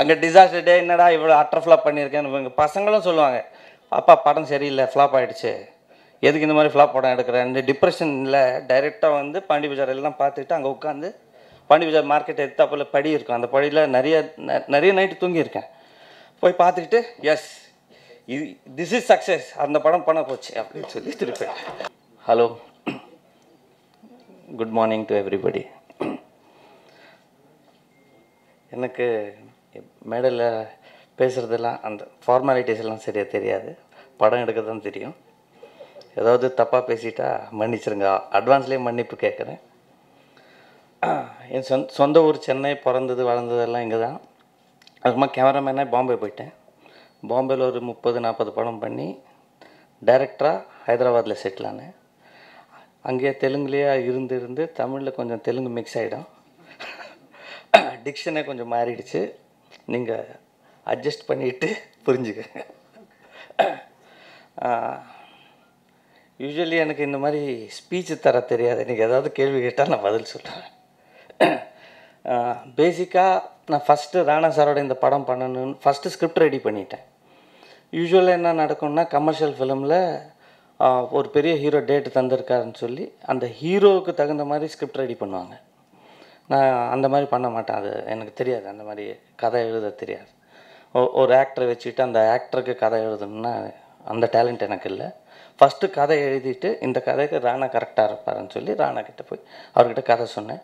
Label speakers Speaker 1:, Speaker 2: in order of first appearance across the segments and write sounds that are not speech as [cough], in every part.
Speaker 1: அங்கே disaster day என்னடா இவ்வளோ அட்டர் ஃப்ளாப் பண்ணியிருக்கேன்னு இவங்க பசங்களும் சொல்லுவாங்க. அப்பா படம் சரியில்லை ஃப்ளாப் ஆகிடுச்சு எதுக்கு இந்த மாதிரி ஃப்ளாப் படம் எடுக்கிறேன் இந்த டிப்ரெஷனில் டைரெக்டாக வந்து பாண்டி பஜார் எல்லாம் பார்த்துட்டு அங்கே உட்காந்து பாண்டி பஜார் மார்க்கெட் எடுத்தாப்பில் படி இருக்கும். அந்த படியில் நிறைய நிறைய நைட்டு தூங்கியிருக்கேன். போய் பார்த்துக்கிட்டு எஸ் இது திஸ் இஸ் சக்ஸஸ் அந்த படம் பண்ண போச்சு அப்படின்னு சொல்லி திருப்பேன். Hello good morning to everybody எனக்கு மேடையில் பேசுகிறதெல்லாம் அந்த ஃபார்மாலிட்டிஸ் எல்லாம் சரியாக தெரியாது. படம் எடுக்க தான் தெரியும். ஏதாவது தப்பாக பேசிட்டா மன்னிச்சிருங்க. அட்வான்ஸ்லேயே மன்னிப்பு கேட்குறேன் என் சொந்த சொந்த ஊர் சென்னை பிறந்தது வளர்ந்ததெல்லாம் இங்கே தான் அதுக்கப்புறமா கேமராமேனாக பாம்பே போயிட்டேன். பாம்பேயில் ஒரு முப்பது நாற்பது படம் பண்ணி டைரக்டராக ஹைதராபாத்தில் செட்டில் ஆனேன் அங்கேயே தெலுங்குலேயே இருந்து இருந்து தமிழில் கொஞ்சம் தெலுங்கு மிக்ஸ் ஆகிடும் டிக்ஷனே கொஞ்சம் மாறிடுச்சு. நீங்கள் அட்ஜஸ்ட் பண்ணிட்டு புரிஞ்சுக்கங்க யூஸ்வலி எனக்கு இந்த மாதிரி ஸ்பீச்சு தர தெரியாது. நீங்கள் ஏதாவது கேள்வி கேட்டால் நான் பதில் சொல்கிறேன் பேசிக்காக நான் ஃபஸ்ட்டு ராணா சாரோட இந்த படம் பண்ணணும்னு ஃபஸ்ட்டு ஸ்கிரிப்ட் ரெடி பண்ணிட்டேன். யூஸ்வலாக என்ன நடக்கும்னா கமர்ஷியல் ஃபிலிமில் ஒரு பெரிய ஹீரோ டேட் தந்திருக்காருன்னு சொல்லி அந்த ஹீரோவுக்கு தகுந்த மாதிரி ஸ்கிரிப்ட் ரெடி பண்ணுவாங்க. நான் அந்த மாதிரி பண்ண மாட்டேன். அது எனக்கு தெரியாது. அந்த மாதிரி கதை எழுத தெரியாது. ஒரு ஆக்டரை வச்சுக்கிட்டு அந்த ஆக்டருக்கு கதை எழுதணும்னா அந்த டேலண்ட் எனக்கு இல்லை. ஃபஸ்ட்டு கதை எழுதிட்டு இந்த கதைக்கு ராணா கரெக்டாக இருப்பாருன்னு சொல்லி ராணா கிட்டே போய் அவர்கிட்ட கதை சொன்னேன்.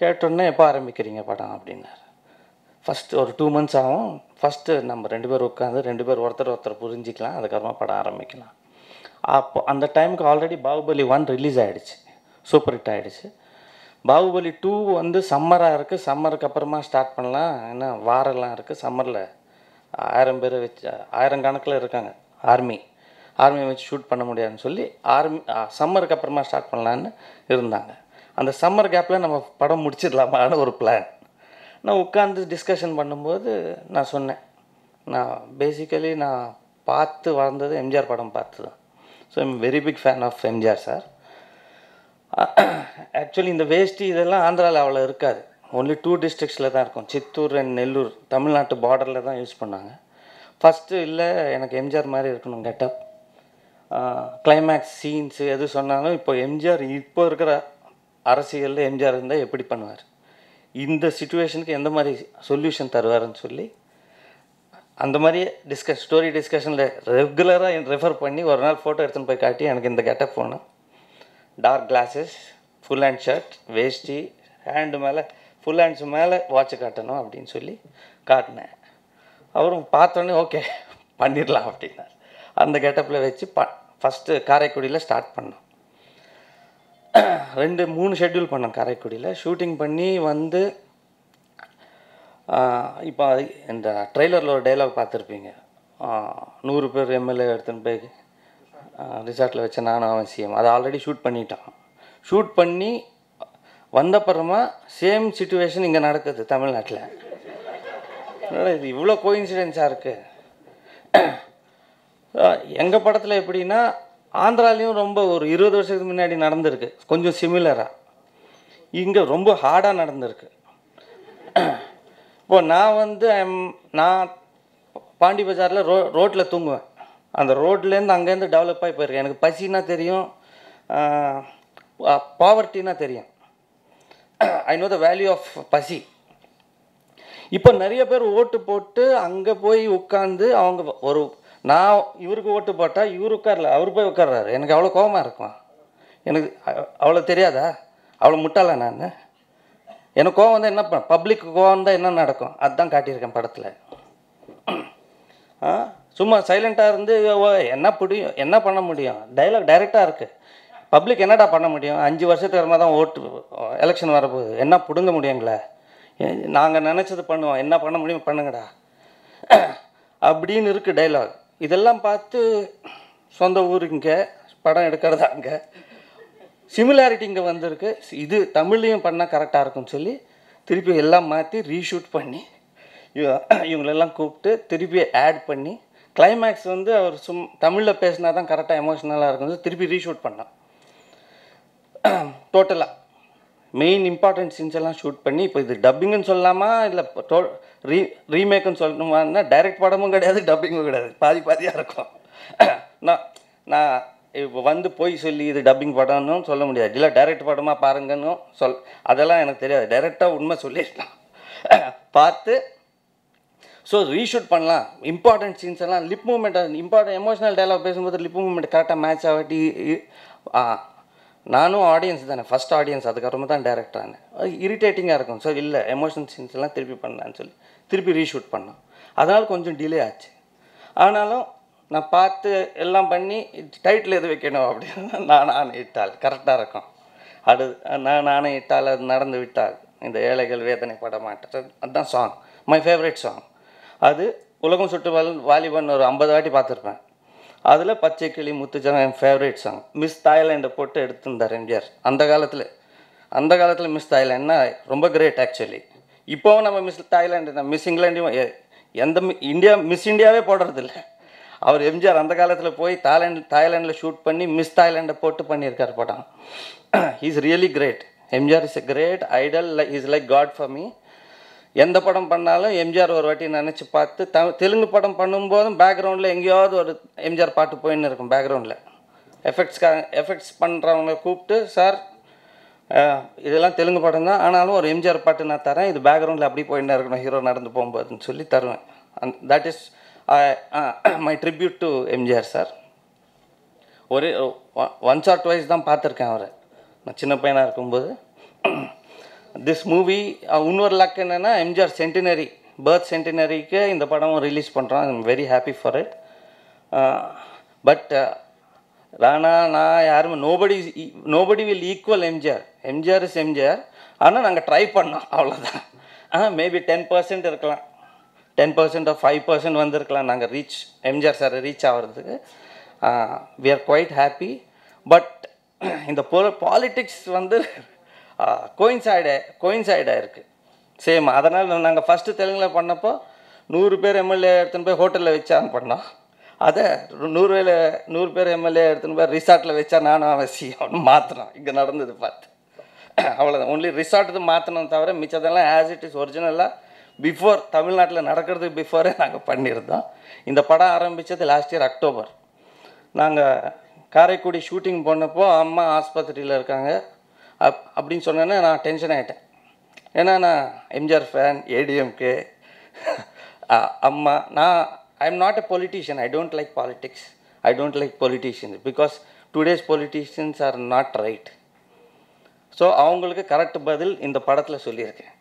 Speaker 1: கேட்டோடனே எப்போ ஆரம்பிக்கிறீங்க படம்? அப்படின்னாரு. ஃபஸ்ட்டு ஒரு டூ மந்த்ஸ் ஆகும். ஃபஸ்ட்டு நம்ம ரெண்டு பேர் உட்காந்து ரெண்டு பேர் ஒருத்தர் ஒருத்தர் புரிஞ்சிக்கலாம். அதுக்கப்புறமா படம் ஆரம்பிக்கலாம். அப்போ அந்த டைமுக்கு ஆல்ரெடி பாகுபலி ஒன் ரிலீஸ் ஆகிடுச்சு சூப்பர் ஹிட் ஆகிடுச்சு பாகுபலி டூ வந்து சம்மராக இருக்குது சம்மருக்கு அப்புறமா ஸ்டார்ட் பண்ணலாம். ஏன்னா வாரெல்லாம் இருக்குது சம்மரில் ஆயிரம் பேர் வச்சு ஆயிரம் கணக்கில் இருக்காங்க. ஆர்மி ஆர்மியை வச்சு ஷூட் பண்ண முடியாதுன்னு சொல்லி ஆர்மி சம்மருக்கு அப்புறமா ஸ்டார்ட் பண்ணலான்னு இருந்தாங்க. அந்த சம்மர் கேப்பில் நம்ம படம் முடிச்சிடலாமான்னு ஒரு பிளான் நான் உட்காந்து டிஸ்கஷன் பண்ணும்போது நான் சொன்னேன். நான் பேசிக்கலி நான் பார்த்து வளர்ந்தது எம்ஜிஆர் படம் பார்த்து தான் so I'm very big fan of MGR sir actually இந்த வேஷ்டி இதெல்லாம் ஆந்திராவில் அவ்வளோ இருக்காது. ஒன்லி டூ டிஸ்ட்ரிக்ஸில் தான் இருக்கும். சித்தூர் அண்ட் நெல்லூர். தமிழ்நாட்டு பார்டரில் தான் யூஸ் பண்ணாங்க. ஃபஸ்ட்டு இல்லை எனக்கு எம்ஜிஆர் மாதிரி இருக்கணும் கெட்டப் கிளைமேக்ஸ் சீன்ஸு எது சொன்னாலும் இப்போ எம்ஜிஆர் இப்போ இருக்கிற அரசியலில் எம்ஜிஆர் இருந்தால் எப்படி பண்ணுவார்? இந்த சுச்சுவேஷனுக்கு எந்த மாதிரி சொல்யூஷன் தருவாருன்னு சொல்லி அந்த மாதிரி டிஸ்கஸ் ஸ்டோரி டிஸ்கஷனில் ரெகுலராக ரெஃபர் பண்ணி ஒரு நாள் ஃபோட்டோ எடுத்துன்னு போய் காட்டி எனக்கு இந்த கெட்டப் போகணும் dark glasses full hand shirt வேஷ்டி ஹேண்டு மேலே ஃபுல் ஹேண்ட்ஸ் மேலே வாட்ச் காட்டணும் அப்படின்னு சொல்லி காட்டினேன். அவரும் பார்த்தோன்னே ஓகே பண்ணிடலாம் அப்படின்னார். அந்த கெட்டப்பில் வச்சு ப ஃபஸ்ட்டு காரைக்குடியில் ஸ்டார்ட் பண்ணோம். ரெண்டு மூணு ஷெட்யூல் பண்ணோம் காரைக்குடியில். ஷூட்டிங் பண்ணி வந்து இப்போ இந்த ட்ரெய்லரில் ஒரு டைலாக் பார்த்துருப்பீங்க. நூறு பேர் எம்எல்ஏ எடுத்துன்னு போய் ரிசார்ட்டில் வச்ச நானும் அவன் சிஎம் அதை ஆல்ரெடி ஷூட் பண்ணிட்டான். ஷூட் பண்ணி வந்தப்புறமா சேம் சுச்சுவேஷன் இங்கே நடக்குது தமிழ்நாட்டில். இது இவ்வளோ கோயின்சிடென்ஸாக இருக்குது எங்கள் படத்தில் எப்படின்னா ஆந்திராலையும் ரொம்ப ஒரு இருபது வருஷத்துக்கு முன்னாடி நடந்திருக்கு. கொஞ்சம் சிமிலராக இங்கே ரொம்ப ஹார்டாக நடந்திருக்கு. இப்போது நான் வந்து ஐம் நான் பாண்டி பஜாரில் ரோ ரோட்டில் தூங்குவேன். அந்த ரோட்லேருந்து அங்கேருந்து டெவலப் ஆகி போயிருக்கேன் எனக்கு பசினா தெரியும் பாவர்ட்டினா தெரியும். I know the value of பசி. இப்போ நிறைய பேர் ஓட்டு போட்டு அங்கே போய் உட்காந்து அவங்க ஒரு நான் இவருக்கு ஓட்டு போட்டால் இவர் உட்காரல அவர் போய் உட்கார்றாரு. எனக்கு அவ்வளோ கோபமாக இருக்கும்? எனக்கு அவ்வளோ தெரியாதா? அவ்வளோ முட்டாளா நான்? எனக்கு கோவம் தான் என்ன பப்ளிக் கோவம் தான் என்ன நடக்கும்? அதுதான் காட்டியிருக்கேன் படத்தில். ஆ? சும்மா சைலண்ட்டாக இருந்து ஓ, என்ன பிடியும் என்ன பண்ண முடியும்? டைலாக் டைரெக்டாக இருக்குது பப்ளிக் என்னடா பண்ண முடியும்? அஞ்சு வருஷத்துக்கு அப்புறமா தான் ஓட்டு எலெக்ஷன் வரப்போகுது. என்ன பிடுங்க முடியுங்களே? நாங்கள் நினச்சது பண்ணுவோம். என்ன பண்ண முடியும் பண்ணுங்கடா. அப்படின்னு இருக்குது டைலாக் இதெல்லாம் பார்த்து சொந்த ஊர் இங்கே படம் எடுக்கிறதா அங்கே. சிமிலாரிட்டி இங்கே வந்திருக்கு. இது தமிழ்லையும் பண்ணால் கரெக்டாக இருக்கும்னு சொல்லி திருப்பி எல்லாம் மாற்றி ரீஷூட் பண்ணி இவங்களெல்லாம் கூப்பிட்டு திருப்பி ஆட் பண்ணி கிளைமேக்ஸ் வந்து அவர் சும் தமிழில் பேசினா தான் கரெக்டாக எமோஷ்னலாக இருக்கும் திருப்பி ரீஷூட் பண்ணான். டோட்டலாக மெயின் இம்பார்ட்டன்ட் சீன்ஸ் எல்லாம் ஷூட் பண்ணி இப்போ இது டப்பிங்குன்னு சொல்லலாமா? இல்லை டோ ரீ ரீமேக்குன்னு சொல்லணுமான்னா டைரக்ட் படமும் கிடையாது டப்பிங்கும் கிடையாது. பாதி பாதியாக இருக்கும். [clears throat] நான் நான் இப்போ வந்து போய் சொல்லி இது டப்பிங் படம்னு சொல்ல முடியாது. இல்லை டைரக்ட் படமாக பாருங்கன்னு சொல் அதெல்லாம் எனக்கு தெரியாது. டைரெக்டாக உண்மை சொல்லிடலாம். [clears throat] பார்த்து ஸோ ரீஷூட் பண்ணலாம். இம்பார்ட்டன்ட் சீன்ஸ் எல்லாம் lip movement important emotional dialogue பேசும்போது லிப் மூமெண்ட் கரெக்டாக மேட்ச் ஆகட்டி நானும் ஆடியன்ஸ் தானே. ஃபஸ்ட் ஆடியன்ஸ் அதுக்கப்புறமா தான் டேரக்ட் ஆனேன். அது இரிட்டேட்டிங்காக இருக்கும். ஸோ இல்லை எமோஷனல் சீன்ஸ் எல்லாம் திருப்பி பண்ணலான்னு சொல்லி திருப்பி ரீஷூட் பண்ணோம். அதனால் கொஞ்சம் டிலே ஆச்சு. ஆனாலும் நான் பார்த்து எல்லாம் பண்ணி டைட்டில் எது வைக்கணும் அப்படின்னா நான் நான் இட்டால் கரெக்டாக இருக்கும். அது நான் நானே இட்டால் அது நடந்து விட்டால் இந்த ஏழைகள் வேதனை பட மாட்டேன். அதுதான் சாங் மை ஃபேவரட் சாங் அது உலகம் சுட்டு வாலிபன் ஒரு ஐம்பது வாட்டி பார்த்துருப்பேன். அதில் பச்சை கிளி முத்துச்சரம் என் ஃபேவரட் சாங் மிஸ் தாய்லாண்டை போட்டு எடுத்திருந்தார் எம்ஜிஆர். அந்த காலத்தில். அந்த காலத்தில் மிஸ் தாய்லாண்ட்னா ரொம்ப கிரேட் ஆக்சுவலி இப்போவும் நம்ம மிஸ் தாய்லாண்டு மிஸ் இங்கிலாண்டையும் எந்த மி- இந்தியா மிஸ் இந்தியாவே போடுறதில்ல. அவர் எம்ஜிஆர் அந்த காலத்தில் போய் தாய்லாண்ட் தாய்லாண்டில் ஷூட் பண்ணி மிஸ் தாய்லாண்டை போட்டு பண்ணியிருக்கார் படம். Is really great MGR is a great idol is like God for me எந்த படம் பண்ணாலும் எம்ஜிஆர் ஒரு வாட்டி நினச்சி பார்த்து த தெலுங்கு படம் பண்ணும்போதும் பேக்ரவுண்டில் எங்கேயாவது ஒரு எம்ஜிஆர் பாட்டு போயின்னு இருக்கும் பேக்ரவுண்டில் எஃபெக்ட்ஸ்க்கா எஃபெக்ட்ஸ் பண்ணுறவங்க கூப்பிட்டு சார் இதெல்லாம் தெலுங்கு படம் தான். ஆனாலும் ஒரு எம்ஜிஆர் பாட்டு நான் தரேன். இது பேக்ரவுண்டில் அப்படி போயின்னு இருக்கணும். ஹீரோ நடந்து போகும்போதுன்னு சொல்லி தருவேன். And that is my tribute to MGR sir ஒரே ஒன்ஸ் ஆர் டுவைஸ் தான் பார்த்துருக்கேன் அவரை. நான் சின்ன பையனாக இருக்கும்போது. திஸ் மூவி இன்னொரு லக் என்னென்னா எம்ஜிஆர் சென்டினரி பர்த் சென்டினரிக்கு இந்த படமும் ரிலீஸ் பண்ணுறோம் I'm very happy for it but Rana நான் யாருமே nobody nobody will equal MGR MGR is MGR ஆனால் நாங்கள் ட்ரை பண்ணோம். அவ்வளோதான் ஆ மேபி டென் பர்சன்ட் இருக்கலாம். Ten percent of five percent வந்திருக்கலாம். நாங்கள் ரீச் எம்ஜிஆர் சார் ரீச் ஆகிறதுக்கு. We are quite happy but இந்த பொ பாலிட்டிக்ஸ் வந்து கோயின்சைடு கோயின்சைடாக இருக்குது சேம் அதனால் நாங்கள் ஃபஸ்ட்டு தெலுங்கில் பண்ணப்போ நூறு பேர் எம்எல்ஏ எடுத்துன்னு போய் ஹோட்டலில் வச்சான்னு பண்ணோம். அதை நூறு வேலை நூறு பேர் எம்எல்ஏ எடுத்துன்னு போய் ரிசார்ட்டில் வச்சா நானும் அவசியம் சிஎம்னு மாற்றினோம் இங்கே நடந்தது பார்த்து. அவ்வளோதான் ஒன்லி ரிசார்ட்டு மாற்றணும் தவிர மிச்சதெல்லாம் ஆஸ் இட் இஸ் ஒரிஜினலாக பிஃபோர் தமிழ்நாட்டில் நடக்கிறதுக்கு பிஃபோரே நாங்கள் பண்ணியிருந்தோம். இந்த படம் ஆரம்பித்தது லாஸ்ட் இயர் அக்டோபர் நாங்கள் காரைக்குடி ஷூட்டிங் போனப்போ அம்மா ஆஸ்பத்திரியில் இருக்காங்க. அப் அப்படின்னு சொன்னேன்னா நான் டென்ஷன் ஆகிட்டேன் ஏன்னா நான் எம்ஜிஆர் ஃபேன் ஏடிஎம்கே அம்மா நான் I am not a politician I don't like politics I don't like politicians because today's politicians are not right so அவங்களுக்கு கரெக்ட் பதில் இந்த படத்தில் சொல்லியிருக்கேன்.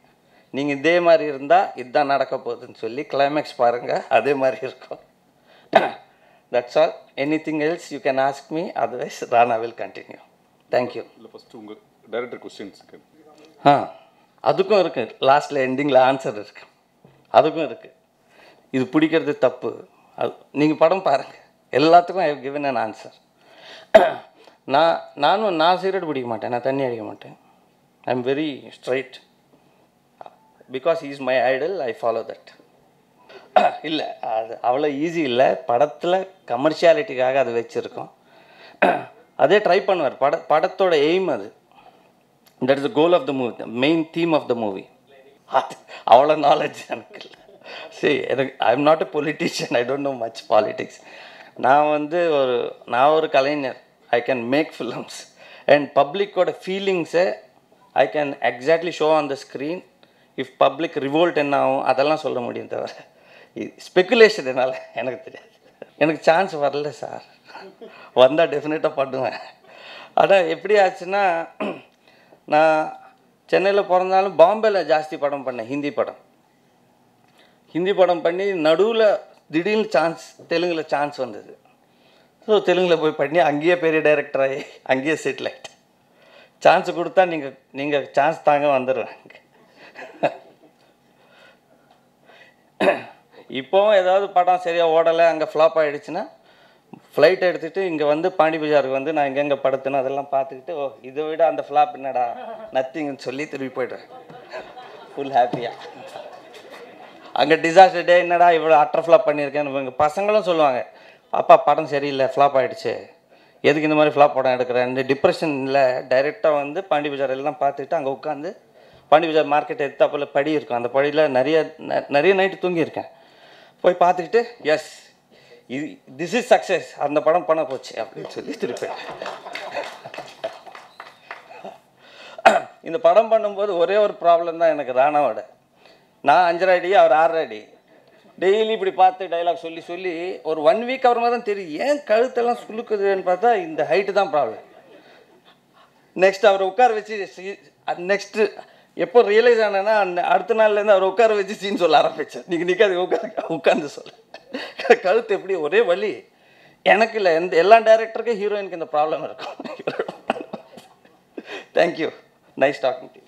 Speaker 1: நீங்கள் இதே மாதிரி இருந்தால் இதுதான் நடக்க போகுதுன்னு சொல்லி கிளைமேக்ஸ் பாருங்கள் அதே மாதிரி இருக்கும். That's all anything else you can ask me otherwise Rana will continue thank you
Speaker 2: இல்லை ஃபஸ்ட்டு உங்கள் டைரக்டர் கொஸ்டின்ஸுக்கு
Speaker 1: ஆ அதுக்கும் இருக்குது லாஸ்ட்டில் எண்டிங்கில் ஆன்சர் இருக்கு. அதுக்கும் இருக்குது இது பிடிக்கிறது தப்பு. அது நீங்கள் படம் பாருங்கள் எல்லாத்துக்கும் ஐ கிவன் அன் ஆன்சர் நான் நானும் நான் சிகரெட் பிடிக்க மாட்டேன். நான் தண்ணி அடிக்க மாட்டேன். I am very straight because is my idol I follow that இல்லை அது அவ்வளோ ஈஸி இல்லை. படத்தில் கமர்ஷியாலிட்டிக்காக அது வச்சுருக்கோம். அதே ட்ரை பண்ணுவார். பட படத்தோட எய்ம் அது. That is the goal of the movie main theme of the movie அது அவ்வளோ நாலேஜ் எனக்கு இல்லை. சரி எனக்கு I am not a politician I don't know much politics நான் வந்து ஒரு நான் ஒரு கலைஞர். I can make films and பப்ளிக்கோட ஃபீலிங்ஸை I can exactly show on the screen if public revolt என்ன ஆகும் அதெல்லாம் சொல்ல முடியும் தவிர ஸ்பெக்குலேஷன் என்னால் எனக்கு தெரியாது. எனக்கு சான்ஸ் வரல சார் வந்தால் டெஃபினட்டாக பண்ணுவேன். ஆனால் எப்படி ஆச்சுன்னா நான் சென்னையில் பிறந்தாலும் பாம்பேல ஜாஸ்தி படம் பண்ணேன் ஹிந்தி படம். ஹிந்தி படம் பண்ணி நடுவில் திடீர்னு சான்ஸ் தெலுங்கில் சான்ஸ் வந்தது. ஸோ தெலுங்கில் போய் பண்ணி அங்கேயே பெரிய டைரக்டர் ஆகி அங்கேயே செட்டில் ஆகிட்டேன் சான்ஸ் கொடுத்தா நீங்கள் நீங்கள் சான்ஸ் தாங்க வந்துடுவேன் இப்போவும் ஏதாவது படம் சரியாக ஓடலை அங்கே ஃப்ளாப் ஆகிடுச்சுன்னா ஃப்ளைட் எடுத்துகிட்டு இங்கே வந்து பாண்டி பஜாருக்கு வந்து நான் எங்கெங்கே படுத்துனோ அதெல்லாம் பார்த்துக்கிட்டு ஓ இதை விட அந்த ஃப்ளாப் என்னடா? நத்திங்னு சொல்லி திரும்பி போய்ட்டேன் ஃபுல் ஹாப்பியாக அங்கே டிசாஸ்டர் டே என்னடா இவ்வளோ அட்டர் ஃப்ளாப் பண்ணியிருக்கேன்னு எங்கள் பசங்களும் சொல்லுவாங்க. அப்பா படம் சரியில்லை ஃப்ளாப் ஆகிடுச்சு எதுக்கு இந்த மாதிரி ஃப்ளாப் படம் எடுக்கிறேன் டிப்ரெஷனில் டைரெக்டாக வந்து பாண்டி பஜார் எல்லாம் பார்த்துக்கிட்டு அங்கே உட்காந்து பாண்டி பஜார் மார்க்கெட் எடுத்தாப்பில் படி இருக்கும். அந்த படியில் நிறைய நிறைய நைட்டு தூங்கியிருக்கேன். போய் பார்த்துக்கிட்டு எஸ் இது திஸ் இஸ் சக்ஸஸ் அந்த படம் பண்ண போச்சு அப்படின்னு சொல்லி திருப்பி. இந்த படம் பண்ணும்போது ஒரே ஒரு ப்ராப்ளம் தான் எனக்கு ராணாவோட. நான் அஞ்சரை அடி அவர் ஆறரை அடி. டெய்லி இப்படி பார்த்து டைலாக் சொல்லி சொல்லி ஒரு ஒன் வீக் அப்புறமா தான் தெரியும் ஏன் கழுத்தெல்லாம் சுழுக்குதுன்னு பார்த்தா இந்த ஹைட்டு தான் ப்ராப்ளம் நெக்ஸ்ட் அவரை உட்கார வச்சு நெக்ஸ்ட்டு எப்போ ரியலைஸ் ஆனேன்னா அடுத்த நாள்லேருந்து அவர் உட்கார வச்சு சீன் சொல்ல ஆரம்பித்தேன் நீங்கள் நிற்காது உட்காந்து உட்காந்து சொல்ல. கழுத்து எப்படி? ஒரே வழி எனக்கு இல்லை எந்த எல்லா டேரக்டருக்கும் ஹீரோயினுக்கு இந்த ப்ராப்ளம் இருக்கும். Thank you nice talking to